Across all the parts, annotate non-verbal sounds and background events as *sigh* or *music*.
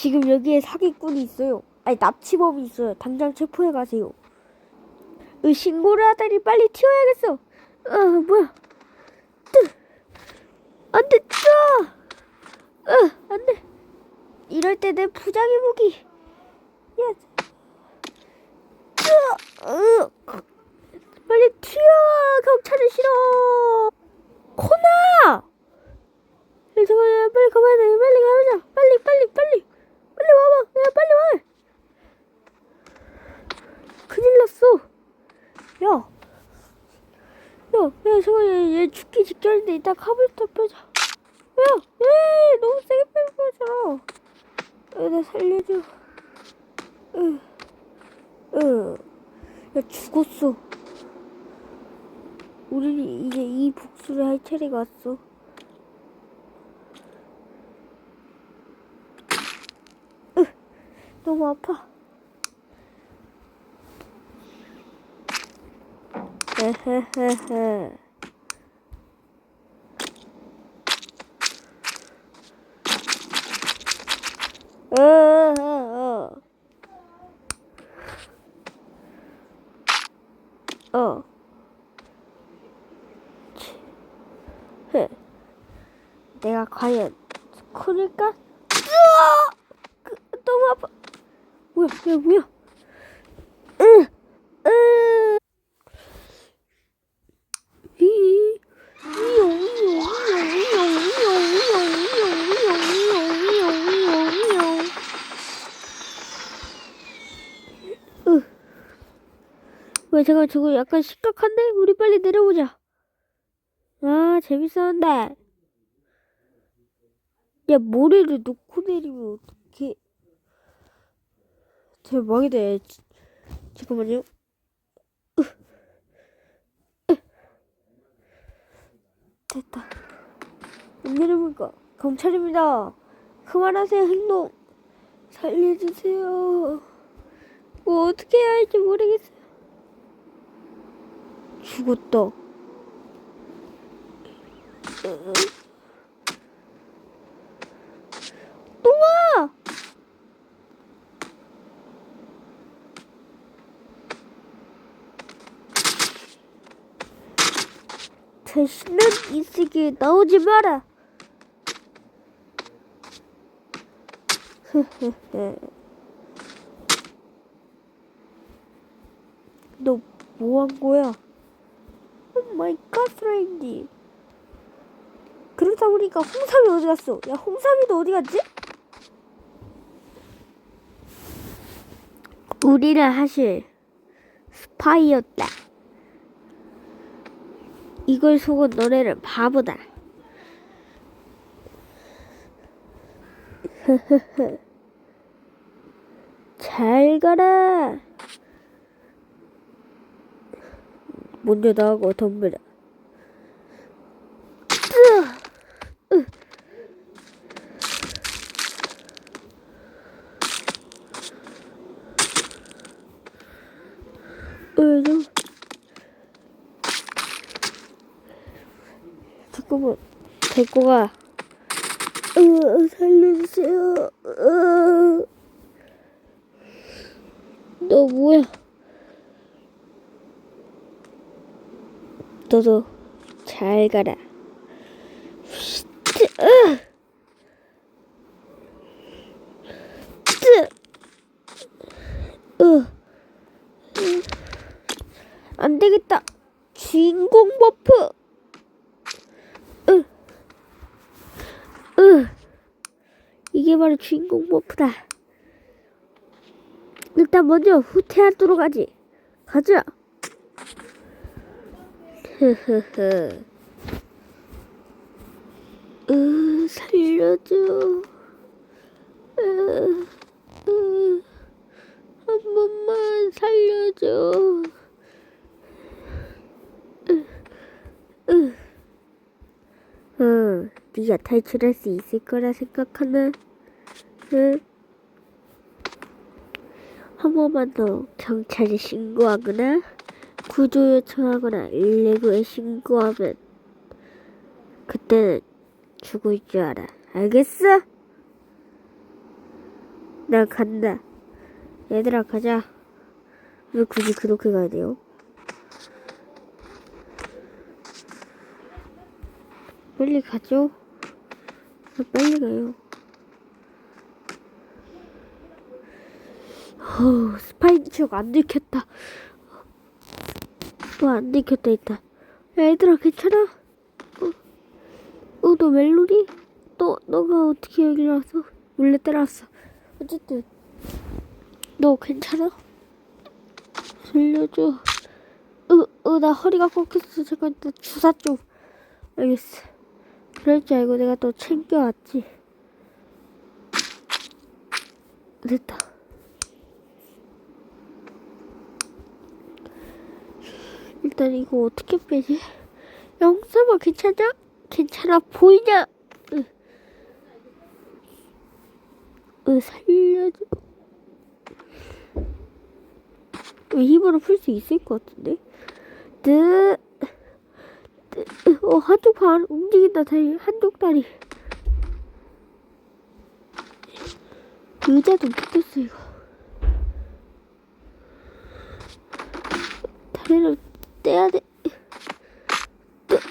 지금 여기에 사기꾼이 있어요. 아니 납치범이 있어요. 당장 체포해 가세요. 으, 신고를 하다니 빨리 튀어야겠어. 아 뭐야? 뜨. 안돼 튀어. 으 안돼. 이럴 때 내 부장의 무기. 야. 뜨. 으. 빨리 튀어. 경찰은 싫어. 코나. 빨리 가봐야 돼. 빨리 가보자. 빨리 빨리 빨리. 빨리 와봐. 야 빨리 와. 큰일 났어. 야. 야, 야, 잠깐, 얘, 얘 죽기 직전인데 이따 카불터 펴자. 야, 야, 너무 세게 빼는 거잖아. 야, 나 살려줘. 으, 으, 야, 죽었어. 우리는 이제 이 복수를 할 차례가 왔어. 으, 너무 아파. 헤헤헤헤. 내가 과연 코를까? 으아! 그, 너무 아파. 뭐야, 뭐야, 뭐야. 왜 제가 저거 약간 심각한데? 우리 빨리 내려보자. 아, 재밌었는데. 야 모래를 놓고 내리면 어떡해? 대박이다. 잠깐만요. 됐다. 안 내려볼까? 경찰입니다. 그만하세요 행동. 살려주세요. 뭐 어떻게 해야 할지 모르겠어요. 죽었다. 으. 똥아! 다시는 이 세계에 나오지 마라. *laughs* 너 뭐 한 거야? 오 마이 갓, 쓰레기. 그러다 보니까 홍삼이 어디 갔어? 야, 홍삼이도 어디 갔지? 우리를 하실 스파이였다. 이걸 속은 너네는 바보다. *laughs* 잘 가라. 먼저 나가고 덤벼라. 어, 좀. 잠깐만, 데리고 가. 으, 살려주세요. 으. 너 뭐야? 너도 잘 가라. 안 되겠다. 주인공 버프. 으. 으. 이게 바로 주인공 버프다. 일단 먼저 후퇴하도록 하지. 가자. 흐흐흐. 으, 살려줘. 한 번만 살려줘. 으. 어, 네가 탈출할 수 있을 거라 생각하나? 응? 한 번만 더 경찰에 신고하거나 구조 요청하거나 119에 신고하면 그때는 죽을 줄 알아. 알겠어? 나 간다. 얘들아 가자. 왜 굳이 그렇게 가야 돼요? 빨리 가죠. 아, 빨리 가요. 어, 스파이처가 안 들켰다. 뭐안 들켰다 일단. 야, 얘들아 괜찮아? 어, 어, 너 멜로디? 너, 너가 어떻게 여기 왔어? 몰래 따라왔어. 어쨌든, 너 괜찮아? 살려줘. 어, 어, 나 허리가 꺾였어. 잠깐, 나 주사 좀. 알겠어. 그럴 줄 알고 내가 또 챙겨왔지. 됐다. 일단 이거 어떻게 빼지? 영삼아 괜찮아? 괜찮아 보이냐? 응. 응 살려줘. 어, 힘으로 풀 수 있을 것 같은데? 뜨, 뜨, 어 한쪽 발 움직인다 다리 한쪽 다리. 의자도 묶였어 이거. 다리를 떼야 돼.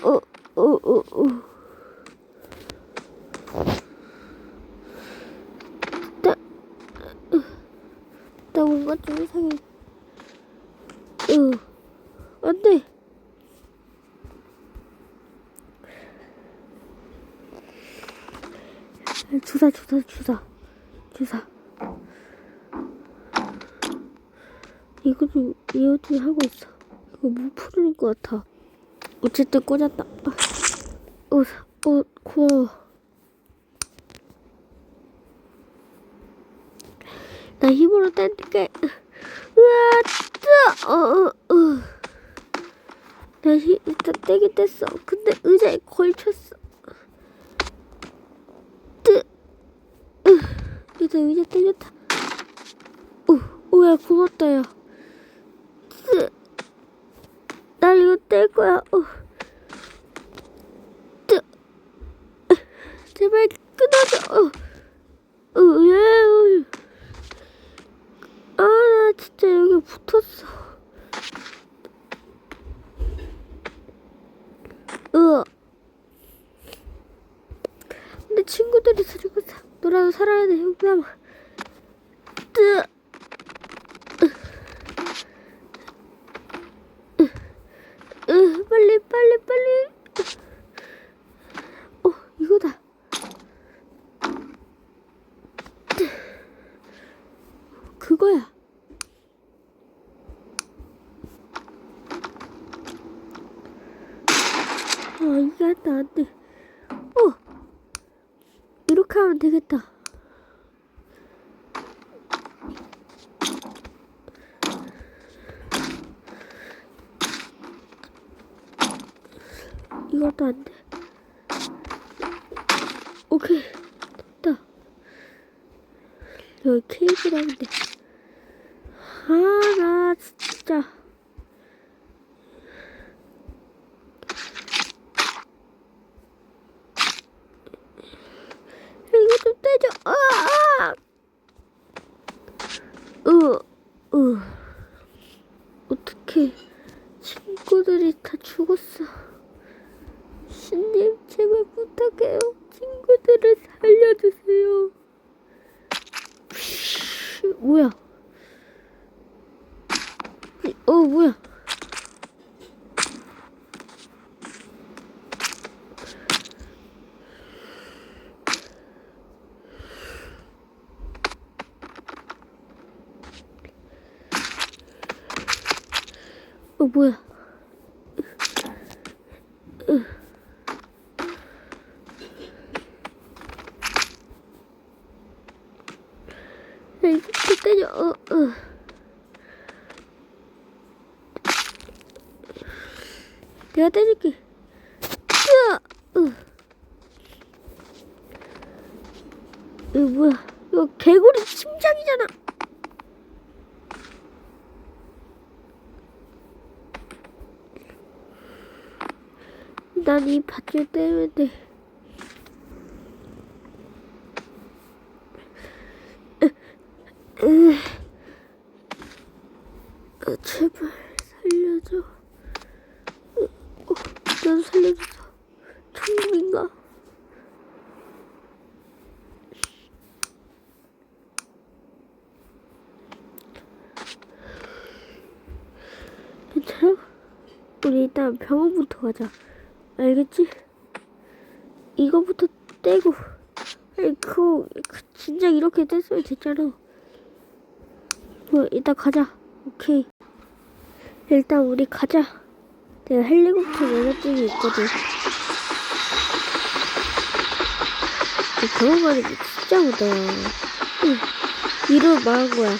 어, 어, 어, 어. 나, 나 뭔가 좀 이상해. 어, 안 돼. 주사, 주사, 주사. 주사. 이거 좀, 이거 좀 하고 있어. 이거 못 푸는 것 같아. 어쨌든 꽂았다. 어, 사- 어, 고마워. 나 힘으로 딴게 으아, 뜨, 어, 어, 어. 나 힘, 일단 떼긴 뗐어. 근데 의자에 걸쳤어. 뜨, 으, 일단 의자 떼졌다. 어, 오야 고맙다 야. 뜨. 날 이거 뗄 거야. 어. 뜨. 제발 끊어줘. 어. 어, 예. 어. 아, 나 진짜 여기 붙었어. 으. 근데 친구들이 다 죽었어. 너라도 살아야 돼, 형남아. 뜨. 으, 빨리 빨리 빨리 어 이거다 그거야 아 이게 안돼 안돼 어 이렇게 하면 되겠다 이것도 안 돼. 오케이. 됐다. 여기 케이크라는데. 아, 나 진짜. 이거 좀 떼줘. 아, 아! 으, 으. 어떡해. 친구들이 다 죽었어. 신님 제발 부탁해요. 친구들을 살려주세요. 뭐야? 어 뭐야? 어 뭐야? 어, 어. 내가 때릴게. 이거 뭐야? 이거 개구리 심장이잖아. 난 이 밧줄 때문에 아, 제발 살려줘. 어, 어, 난 살려줘서 천국인가? 괜찮아? 우리 일단 병원부터 가자. 알겠지? 이거부터 떼고. 아니, 그거, 그, 진작 이렇게 뗐으면 됐잖아. 뭐, 일단 가자. 오케이. 일단 우리 가자. 내가 헬리콥터 면허증이 있거든. 가는 게 진짜 무다. 응. 이름 말한 거야.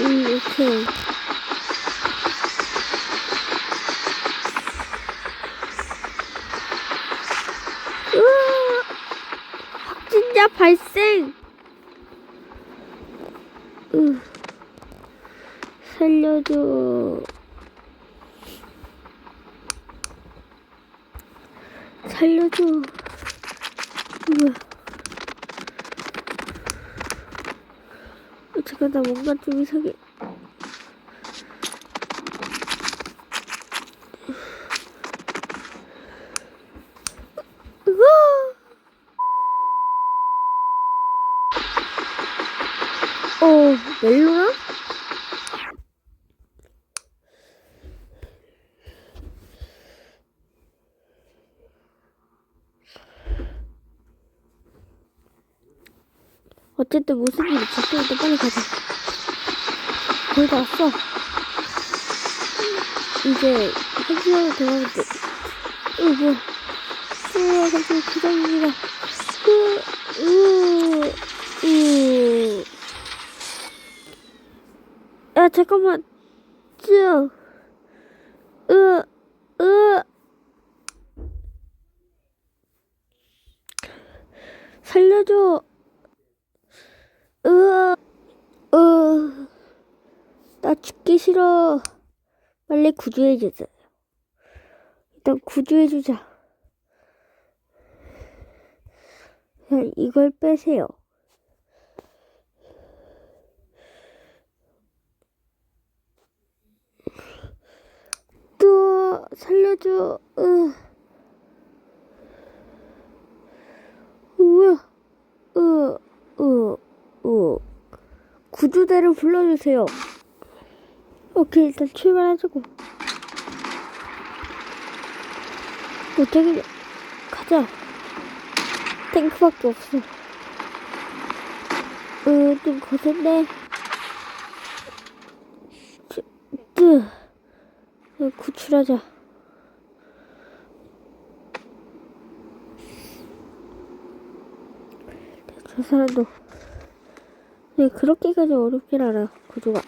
응, 오케이. 확진자 발생! 으, 살려줘. 살려줘. 어, 잠깐, 나 뭔가 좀 이상해. 으아! 어, 멜로나? 어쨌든 일이 있었으니까 빨리 가자. 거의 다 왔어. 이제 한 시간을 더 가면 돼. 어, 뭐야. 으아, 갑자기 부장입니다. 으, 으, 으. 야, 잠깐만. 쯔. 으, 으. 살려줘. 으아, 으. 나 죽기 싫어. 빨리 구조해주자. 일단 구조해주자. 자, 이걸 빼세요. 또 살려줘. 으. 뭐야? 으, 으, 으. 구조대를 불러주세요. 오케이, 일단 출발하자고. 어, 저기, 가자. 탱크밖에 없어. 으, 좀 거센데. 쯔, 뜨. 어, 구출하자. 저 사람도 네, 그렇게까지 어렵진 않아 구조가.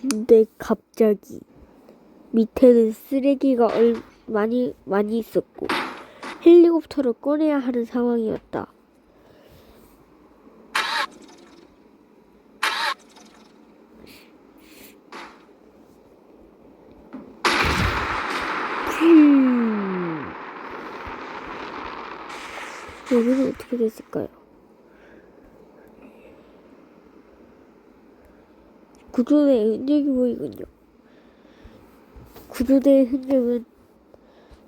근데 갑자기 밑에는 쓰레기가 얼, 많이 많이 있었고 헬리콥터를 꺼내야 하는 상황이었다. 음. 여기는 됐을까요? 구조대의 흔적이 보이군요. 구조대의 흔적은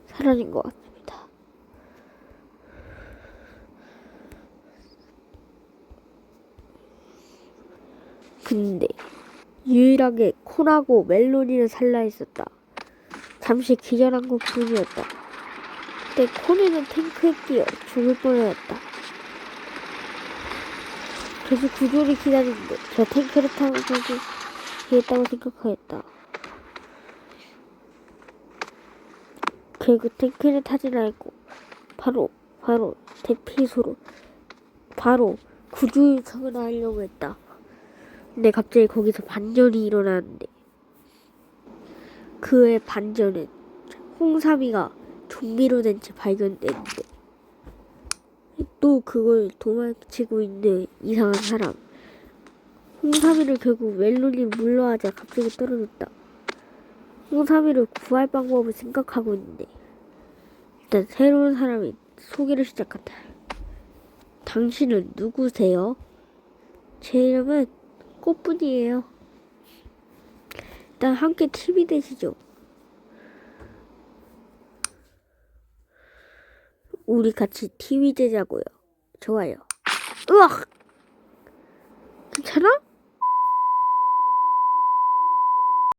사라진 것 같습니다. 근데 유일하게 콘하고 멜로디는 살아있었다. 잠시 기절한 것 뿐이었다. 그때 콘에는 탱크에 끼어 죽을 뻔했다. 계속 구조를 기다리는데 저 탱크를 타고 했다고 생각하였다. 결국 탱크를 타진 않고 바로 바로 대피소로 바로 구조 요청을 하려고 했다. 근데 갑자기 거기서 반전이 일어나는데 그의 반전은 홍삼이가 좀비로 된 채 발견됐는데 또 그걸 도망치고 있는 이상한 사람 홍삼이를 결국 멜론이 물러하자 갑자기 떨어졌다 홍삼이를 구할 방법을 생각하고 있는데 일단 새로운 사람이 소개를 시작한다. 당신은 누구세요? 제 이름은 꽃분이에요. 일단 함께 팀이 되시죠. 우리 같이 팀이 되자고요. 좋아요. 으악! 괜찮아?